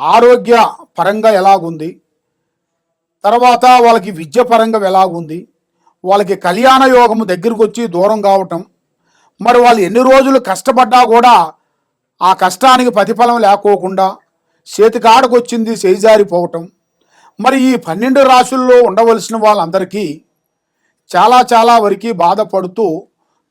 ఆరోగ్య పరంగా ఎలాగుంది? తర్వాత వాళ్ళకి విద్య పరంగా ఎలాగుంది? వాళ్ళకి కళ్యాణ యోగము దగ్గరికి వచ్చి దూరం కావటం మరి వాళ్ళు ఎన్ని రోజులు కష్టపడ్డా కూడా ఆ కష్టానికి ప్రతిఫలం లేకోకుండా చేతికాడకు వచ్చింది చేజారిపోవటం. మరి ఈ పన్నెండు రాశుల్లో ఉండవలసిన వాళ్ళందరికీ చాలా చాలా వరకు బాధపడుతూ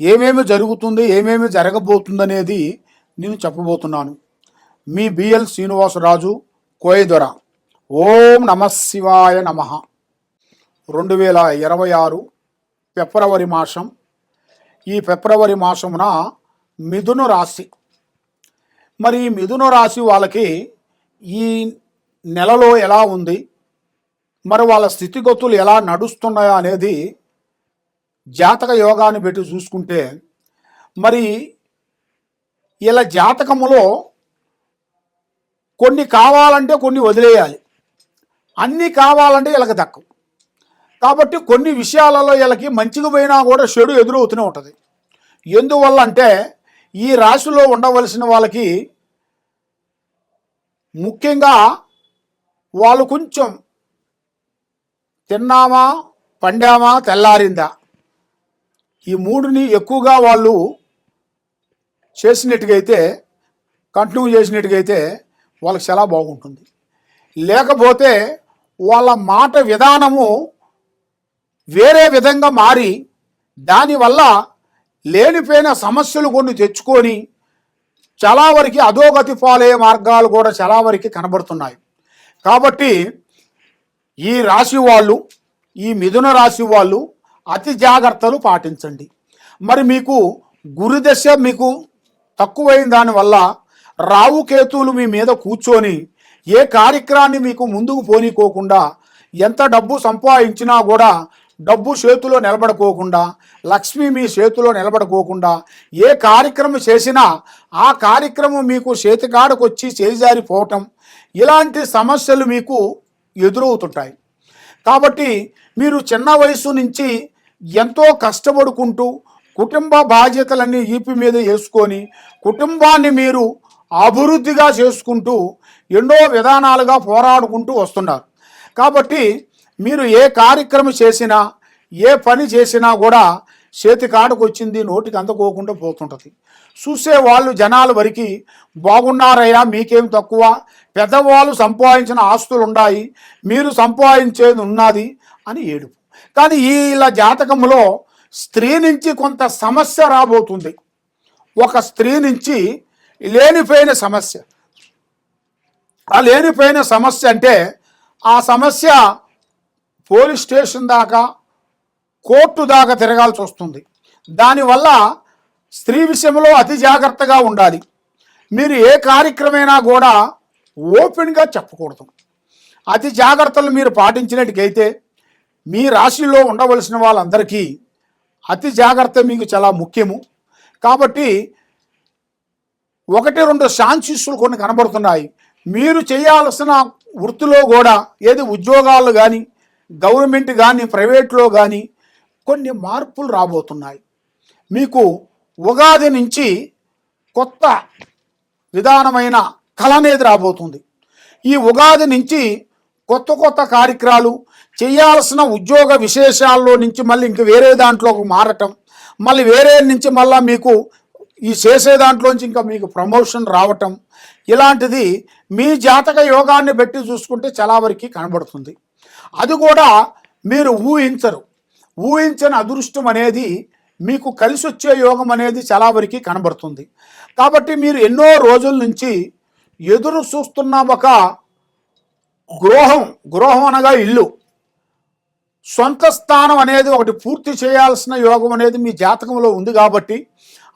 ఏమేమి జరుగుతుంది ఏమేమి జరగబోతుంది అనేది నేను చెప్పబోతున్నాను. మీ బిఎల్ శ్రీనివాసరాజు కోయదొర. ఓం నమ శివాయ నమ. రెండు వేల ఇరవై ఆరు ఫిబ్రవరి మాసం. ఈ ఫిబ్రవరి మాసమున మిథున రాశి. మరి ఈ మిథున రాశి వాళ్ళకి ఈ నెలలో ఎలా ఉంది? మరి వాళ్ళ స్థితిగతులు ఎలా నడుస్తున్నాయా అనేది జాతక యోగాన్ని పెట్టి చూసుకుంటే మరి ఇలా జాతకములో కొన్ని కావాలంటే కొన్ని వదిలేయాలి. అన్నీ కావాలంటే వీళ్ళకి దక్కవు కాబట్టి కొన్ని విషయాలలో వీళ్ళకి మంచిగా పోయినా కూడా చెడు ఎదురవుతూనే ఉంటుంది. ఎందువల్ల అంటే ఈ రాశిలో ఉండవలసిన వాళ్ళకి ముఖ్యంగా వాళ్ళు కొంచెం తిన్నామా పండామా తెల్లారిందా ఈ మూడుని ఎక్కువగా వాళ్ళు చేసినట్టుగైతే కంటిన్యూ చేసినట్టుగైతే వాళ్ళకి చాలా బాగుంటుంది. లేకపోతే వాళ్ళ మాట విధానము వేరే విధంగా మారి దానివల్ల లేనిపోయిన సమస్యలు కొన్ని తెచ్చుకొని చాలా వరకు అధోగతి పాలయ్యే మార్గాలు కూడా చాలా వరకు కనబడుతున్నాయి. కాబట్టి ఈ రాశి వాళ్ళు ఈ మిథున రాశి వాళ్ళు అతి జాగ్రత్తలు పాటించండి. మరి మీకు గురుదశ మీకు తక్కువైన దానివల్ల రావు కేతువులు మీ మీద కూర్చొని ఏ కార్యక్రమాన్ని మీకు ముందుకు పోనీకోకుండా ఎంత డబ్బు సంపాదించినా కూడా డబ్బు చేతిలో నిలబడుకోకుండా లక్ష్మి మీ చేతిలో నిలబడుకోకుండా ఏ కార్యక్రమం చేసినా ఆ కార్యక్రమం మీకు చేతికాడకు వచ్చి చేజారిపోవటం ఇలాంటి సమస్యలు మీకు ఎదురవుతుంటాయి. కాబట్టి మీరు చిన్న వయసు నుంచి ఎంతో కష్టపడుకుంటూ కుటుంబ బాధ్యతలన్నీ ఈపి మీద వేసుకొని కుటుంబాన్ని మీరు అభివృద్ధిగా చేసుకుంటూ ఎన్నో విధానాలుగా పోరాడుకుంటూ వస్తున్నారు. కాబట్టి మీరు ఏ కార్యక్రమం చేసినా ఏ పని చేసినా కూడా చేతి కాడకు వచ్చింది నోటికి అందుకోకుండా పోతుంటుంది. చూసే వాళ్ళు జనాల వరకు బాగున్నారయ్యా మీకేం తక్కువ? పెద్దవాళ్ళు సంపాదించిన ఆస్తులు ఉన్నాయి మీరు సంపాదించేది ఉన్నది అని ఏడుపు. కానీ వీళ్ళ జాతకంలో స్త్రీ నుంచి కొంత సమస్య రాబోతుంది. ఒక స్త్రీ నుంచి లేనిపోయిన సమస్య. ఆ లేనిపోయిన సమస్య అంటే ఆ సమస్య పోలీస్ స్టేషన్ దాకా కోర్టు దాకా తిరగాల్సి వస్తుంది. దానివల్ల స్త్రీ విషయంలో అతి జాగ్రత్తగా ఉండాలి. మీరు ఏ కార్యక్రమైనా కూడా ఓపెన్గా చెప్పకూడదు. అతి జాగ్రత్తలు మీరు పాటించినట్టుకైతే మీ రాశిలో ఉండవలసిన వాళ్ళందరికీ అతి జాగ్రత్త మీకు చాలా ముఖ్యము. కాబట్టి ఒకటి రెండు శాంతిస్సులు కొన్ని కనబడుతున్నాయి. మీరు చేయాల్సిన వృత్తిలో కూడా ఏది ఉద్యోగాలు కానీ గవర్నమెంట్ కానీ ప్రైవేట్లో కానీ కొన్ని మార్పులు రాబోతున్నాయి. మీకు ఉగాది నుంచి కొత్త విధానమైన కళ అనేది రాబోతుంది. ఈ ఉగాది నుంచి కొత్త కొత్త కార్యక్రమాలు చేయాల్సిన ఉద్యోగ విశేషాల్లో నుంచి మళ్ళీ ఇంక వేరే దాంట్లోకి మారటం మళ్ళీ వేరే నుంచి మళ్ళీ మీకు ఈ చేసే దాంట్లోంచి ఇంకా మీకు ప్రమోషన్ రావటం ఇలాంటిది మీ జాతక యోగాన్ని బట్టి చూసుకుంటే చాలా వరకు కనబడుతుంది. అది కూడా మీరు ఊహించరు. ఊహించని అదృష్టం అనేది మీకు కలిసి వచ్చే యోగం అనేది చాలా వరకు కనబడుతుంది. కాబట్టి మీరు ఎన్నో రోజుల నుంచి ఎదురు చూస్తున్న ఒక గృహం గృహం అనగా ఇల్లు. సొంత స్థానం అనేది ఒకటి పూర్తి చేయాల్సిన యోగం అనేది మీ జాతకంలో ఉంది కాబట్టి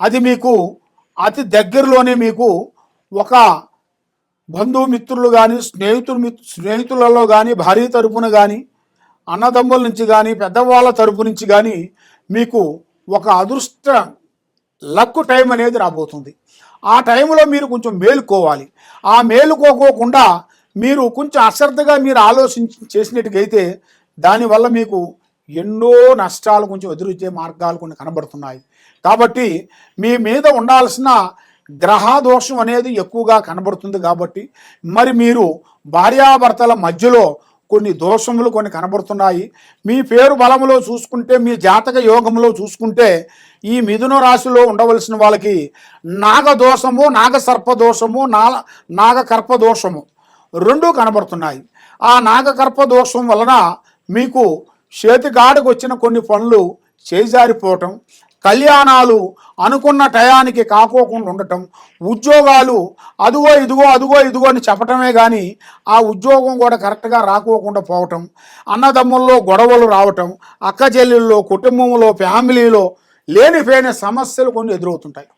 అది మీకు అతి దగ్గరలోనే మీకు ఒక బంధుమిత్రులు కానీ స్నేహితులు స్నేహితులలో కానీ భార్య తరపున కానీ అన్నదమ్ముల నుంచి కానీ పెద్దవాళ్ళ తరపు నుంచి కానీ మీకు ఒక అదృష్ట లక్ టైం అనేది రాబోతుంది. ఆ టైంలో మీరు కొంచెం మేలుకోవాలి. ఆ మేలుకోకోకుండా మీరు కొంచెం అశ్రద్ధగా మీరు ఆలోచించి చేసినట్టుగైతే దానివల్ల మీకు ఎన్నో నష్టాల గురించి ఎదురొచ్చే మార్గాలు కొన్ని కనబడుతున్నాయి. కాబట్టి మీ మీద ఉండాల్సిన గ్రహ దోషం అనేది ఎక్కువగా కనబడుతుంది కాబట్టి మరి మీరు భార్యాభర్తల మధ్యలో కొన్ని దోషములు కొన్ని కనబడుతున్నాయి. మీ పేరు బలములో చూసుకుంటే మీ జాతక యోగంలో చూసుకుంటే ఈ మిథున రాశిలో ఉండవలసిన వాళ్ళకి నాగదోషము నాగసర్ప దోషము నా నాగకర్ప దోషము రెండూ కనబడుతున్నాయి. ఆ నాగకర్ప దోషం వలన మీకు చేతిగాడికి వచ్చిన కొన్ని పనులు చేజారిపోవటం కళ్యాణాలు అనుకున్న టయానికి కాకోకుండా ఉండటం ఉద్యోగాలు అదుగో ఇదిగో అదుగో ఇదిగో అని చెప్పటమే కానీ ఆ ఉద్యోగం కూడా కరెక్ట్గా రాకోకుండా పోవటం అన్నదమ్ముల్లో గొడవలు రావటం అక్క చెల్లెల్లో కుటుంబంలో ఫ్యామిలీలో లేనిపోయిన సమస్యలు కొన్ని ఎదురవుతుంటాయి.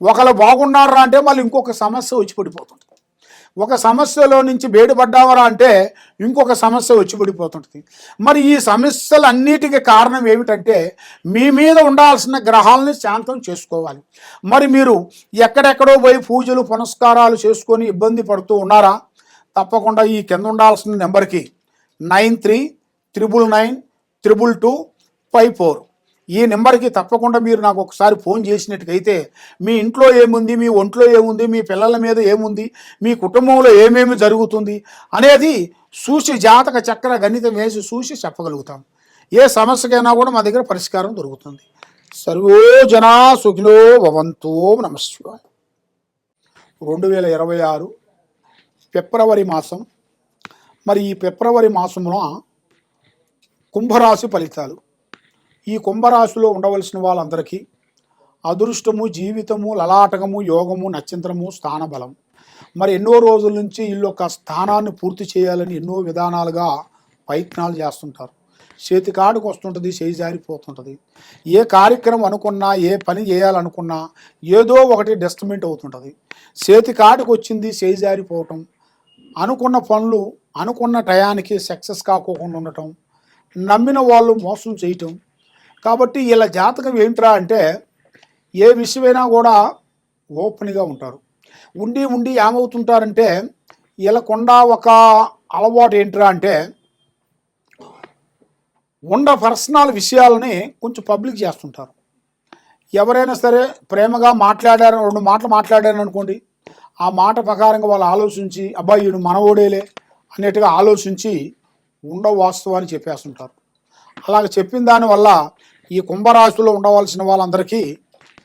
ఒకళ్ళు బాగున్నారా అంటే మళ్ళీ ఇంకొక సమస్య వచ్చి పడిపోతుంది. ఒక సమస్యలో నుంచి బయటపడ్డావరా అంటే ఇంకొక సమస్య వచ్చి పడిపోతుంటుంది. మరి ఈ సమస్యలన్నిటికీ కారణం ఏమిటంటే మీ మీద ఉండాల్సిన గ్రహాలని శాంతం చేసుకోవాలి. మరి మీరు ఎక్కడెక్కడో పోయి పూజలు పునస్కారాలు చేసుకొని ఇబ్బంది పడుతూ ఉన్నారా? తప్పకుండా ఈ కింద ఉండాల్సిన నెంబర్కి nine three triple nine triple two five four. ఈ నెంబర్కి తప్పకుండా మీరు నాకు ఒకసారి ఫోన్ చేసినట్టుకైతే మీ ఇంట్లో ఏముంది మీ ఒంట్లో ఏముంది మీ పిల్లల మీద ఏముంది మీ కుటుంబంలో ఏమేమి జరుగుతుంది అనేది చూసి జాతక చక్ర గణితం వేసి చూసి చెప్పగలుగుతాం. ఏ సమస్యకైనా కూడా మా దగ్గర పరిష్కారం దొరుకుతుంది. సర్వో జనా సుఖినో భవంతో నమస్వ రెండు వేల ఇరవై ఆరు ఫిబ్రవరి మాసం. మరి ఈ ఫిబ్రవరి మాసంలో కుంభరాశి ఫలితాలు. ఈ కుంభరాశిలో ఉండవలసిన వాళ్ళందరికీ అదృష్టము జీవితము లలాటకము యోగము నక్షత్రము స్థానబలం. మరి ఎన్నో రోజుల నుంచి వీళ్ళు ఒక స్థానాన్ని పూర్తి చేయాలని ఎన్నో విధానాలుగా ప్రయత్నాలు చేస్తుంటారు. చేతికాడికి వస్తుంటుంది చేయి జారిపోతుంటుంది. ఏ కార్యక్రమం అనుకున్నా ఏ పని చేయాలనుకున్నా ఏదో ఒకటి డెస్ట్మెంట్ అవుతుంటుంది. చేతికాడికి వచ్చింది చేయి జారిపోవటం. అనుకున్న పనులు అనుకున్న టయానికి సక్సెస్ కాకోకుండా ఉండటం. నమ్మిన వాళ్ళు మోసం చేయటం. కాబట్టి వీళ్ళ జాతకం ఏంట్రా అంటే ఏ విషయమైనా కూడా ఓపెన్గా ఉంటారు. ఉండి ఉండి ఏమవుతుంటారంటే వీళ్ళకుండా ఒక అలవాటు ఏంట్రా అంటే ఉన్న పర్సనల్ విషయాలని కొంచెం పబ్లిక్ చేస్తుంటారు. ఎవరైనా సరే ప్రేమగా మాట్లాడారు రెండు మాటలు మాట్లాడారు అనుకోండి ఆ మాట ప్రకారంగా వాళ్ళు ఆలోచించి అబ్బాయి ఈడు మనవోడేలే అనేట్టుగా ఆలోచించి ఉండ వాస్తవాన్ని చెప్పేస్తుంటారు. అలాగ చెప్పిన దానివల్ల ఈ కుంభరాశిలో ఉండవలసిన వాళ్ళందరికీ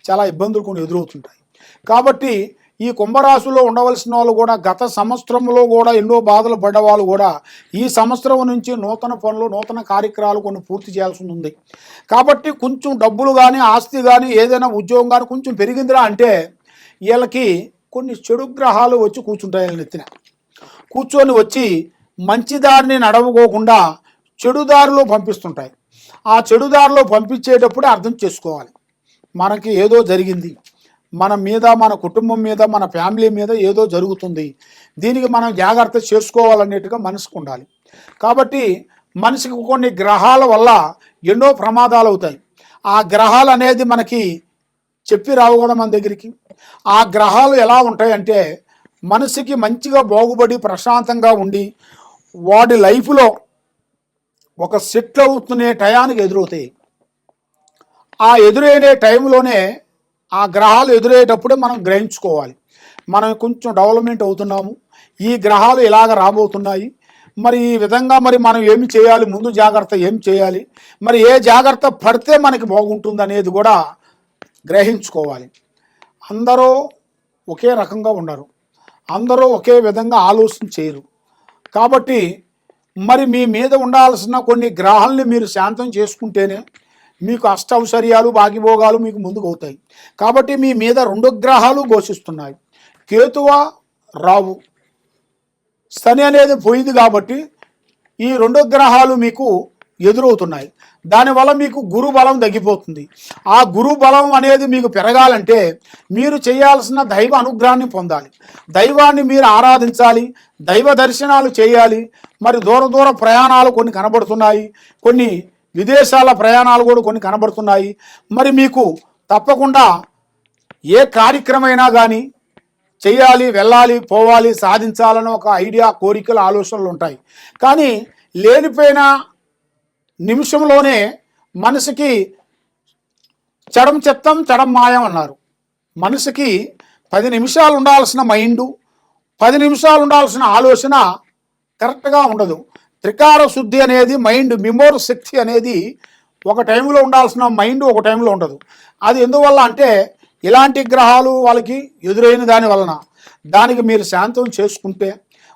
చాలా ఇబ్బందులు కొన్ని ఎదురవుతుంటాయి. కాబట్టి ఈ కుంభరాశిలో ఉండవలసిన వాళ్ళు కూడా గత సంవత్సరంలో కూడా ఎన్నో బాధలు పడ్డ వాళ్ళు కూడా ఈ సంవత్సరం నుంచి నూతన పనులు నూతన కార్యక్రమాలు కొన్ని పూర్తి చేయాల్సి ఉంది. కాబట్టి కొంచెం డబ్బులు కానీ ఆస్తి కానీ ఏదైనా ఉద్యోగం కానీ కొంచెం పెరిగిందిరా అంటే వీళ్ళకి కొన్ని చెడు గ్రహాలు వచ్చి కూర్చుంటాయి వీళ్ళ నెత్తిన. కూర్చొని వచ్చి మంచి దారిని నడవకోకుండా చెడు దారిలో పంపిస్తుంటాయి. ఆ చెడుదారిలో పంపించేటప్పుడు పంపించేటప్పుడే అర్థం చేసుకోవాలి. మనకి ఏదో జరిగింది. మన మీద మన కుటుంబం మీద మన ఫ్యామిలీ మీద ఏదో జరుగుతుంది. దీనికి మనం జాగ్రత్త చేసుకోవాలనేట్టుగా మనసుకు ఉండాలి. కాబట్టి మనిషికి కొన్ని గ్రహాల వల్ల ఎన్నో ప్రమాదాలు అవుతాయి. ఆ గ్రహాలు అనేది మనకి చెప్పి రావు కదా మన దగ్గరికి. ఆ గ్రహాలు ఎలా ఉంటాయంటే మనిషికి మంచిగా బాగుపడి ప్రశాంతంగా ఉండి వాడి లైఫ్లో ఒక సెటిల్ అవుతునే టయానికి ఎదురవుతాయి. ఆ ఎదురయ్యే టైంలోనే ఆ గ్రహాలు ఎదురయ్యేటప్పుడే మనం గ్రహించుకోవాలి. మనం కొంచెం డెవలప్మెంట్ అవుతున్నాము. ఈ గ్రహాలు ఇలాగ రాబోతున్నాయి. మరి ఈ విధంగా మరి మనం ఏమి చేయాలి? ముందు జాగ్రత్త ఏం చేయాలి? మరి ఏ జాగ్రత్త పడితే మనకి బాగుంటుంది అనేది కూడా గ్రహించుకోవాలి. అందరూ ఒకే రకంగా ఉండరు. అందరూ ఒకే విధంగా ఆలోచన చేయరు. కాబట్టి మరి మీ మీద ఉండాల్సిన కొన్ని గ్రహాలని మీరు శాంతం చేసుకుంటేనే మీకు అష్టౌశ్వర్యాలు భాగ్యభోగాలు మీకు ముందుకు అవుతాయి కాబట్టి మీ మీద రెండు గ్రహాలు ఘోషిస్తున్నాయి. కేతువ రావు. శని అనేది పోయింది కాబట్టి ఈ రెండు గ్రహాలు మీకు ఎదురవుతున్నాయి. దానివల్ల మీకు గురు బలం తగ్గిపోతుంది. ఆ గురు బలం అనేది మీకు పెరగాలంటే మీరు చేయాల్సిన దైవ అనుగ్రహాన్ని పొందాలి. దైవాన్ని మీరు ఆరాధించాలి. దైవ దర్శనాలు చేయాలి. మరి దూర దూర ప్రయాణాలు కొన్ని కనబడుతున్నాయి. కొన్ని విదేశాల ప్రయాణాలు కూడా కొన్ని కనబడుతున్నాయి. మరి మీకు తప్పకుండా ఏ కార్యక్రమైనా కానీ చేయాలి వెళ్ళాలి పోవాలి సాధించాలని ఒక ఐడియా కోరికలు ఆలోచనలు ఉంటాయి. కానీ లేనిపోయినా నిమిషంలోనే మనసుకి చడం చెత్తం చడం మాయం అన్నారు. మనసుకి పది నిమిషాలు ఉండాల్సిన మైండు పది నిమిషాలు ఉండాల్సిన ఆలోచన కరెక్ట్గా ఉండదు. త్రికార శుద్ధి అనేది మైండ్ మెమోర్ శక్తి అనేది ఒక టైంలో ఉండాల్సిన మైండ్ ఒక టైంలో ఉండదు. అది ఎందువల్ల అంటే ఇలాంటి గ్రహాలు వాళ్ళకి ఎదురైన దాని వలన దానికి మీరు శాంతం చేసుకుంటే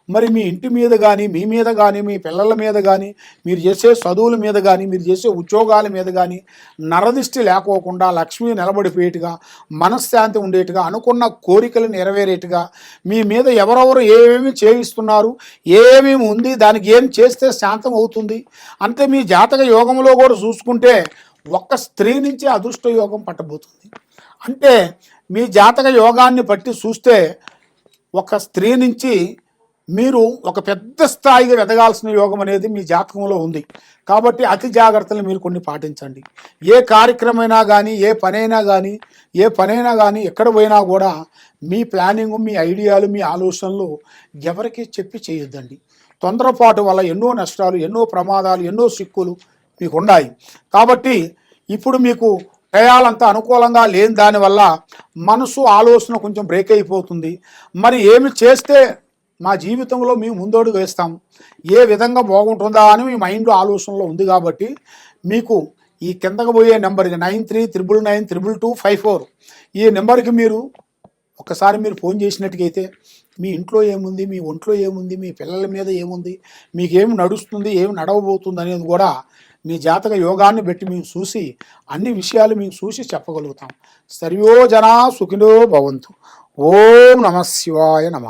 మరి మీ ఇంటి మీద కానీ మీ మీద కానీ మీ పిల్లల మీద కానీ మీరు చేసే చదువుల మీద కానీ మీరు చేసే ఉద్యోగాల మీద కానీ నరదిష్టి లేకోకుండా లక్ష్మి నిలబడిపోయేట్టుగా మనశ్శాంతి ఉండేట్టుగా అనుకున్న కోరికలు నెరవేరేట్టుగా మీ మీద ఎవరెవరు ఏమేమి చేయిస్తున్నారు ఏమేమి ఉంది దానికి ఏం చేస్తే శాంతం అవుతుంది అంటే మీ జాతక యోగంలో కూడా చూసుకుంటే ఒక్క స్త్రీ నుంచి అదృష్ట యోగం పట్టబోతుంది. అంటే మీ జాతక యోగాన్ని బట్టి చూస్తే ఒక స్త్రీ నుంచి మీరు ఒక పెద్ద స్థాయిగా ఎదగాల్సిన యోగం అనేది మీ జాతకంలో ఉంది. కాబట్టి అతి జాగ్రత్తలు మీరు కొన్ని పాటించండి. ఏ కార్యక్రమైనా కానీ ఏ పనైనా కానీ ఏ పనైనా కానీ ఎక్కడ పోయినా కూడా మీ ప్లానింగ్ మీ ఐడియాలు మీ ఆలోచనలు ఎవరికి చెప్పి చేయొద్దండి. తొందరపాటు వల్ల ఎన్నో నష్టాలు ఎన్నో ప్రమాదాలు ఎన్నో సిక్కులు మీకు ఉన్నాయి కాబట్టి ఇప్పుడు మీకు టయాలంతా అనుకూలంగా లేని దానివల్ల మనసు ఆలోచన కొంచెం బ్రేక్ అయిపోతుంది. మరి ఏమి చేస్తే మా జీవితంలో మేము ముందడుగు వేస్తాం. ఏ విధంగా బాగుంటుందా అని మీ మైండ్ ఆలోచనలో ఉంది కాబట్టి మీకు ఈ కిందకు పోయే నెంబర్కి nine three triple nine triple two five four. ఈ నెంబర్కి మీరు ఒకసారి మీరు ఫోన్ చేసినట్టుగైతే మీ ఇంట్లో ఏముంది మీ ఒంట్లో ఏముంది మీ పిల్లల మీద ఏముంది మీకేమి నడుస్తుంది ఏమి నడవబోతుంది అనేది కూడా మీ జాతక యోగాన్ని బట్టి మేము చూసి అన్ని విషయాలు మేము చూసి చెప్పగలుగుతాం. సర్వో జనా సుఖినో భవంతు. ఓం నమ శివాయ నమ.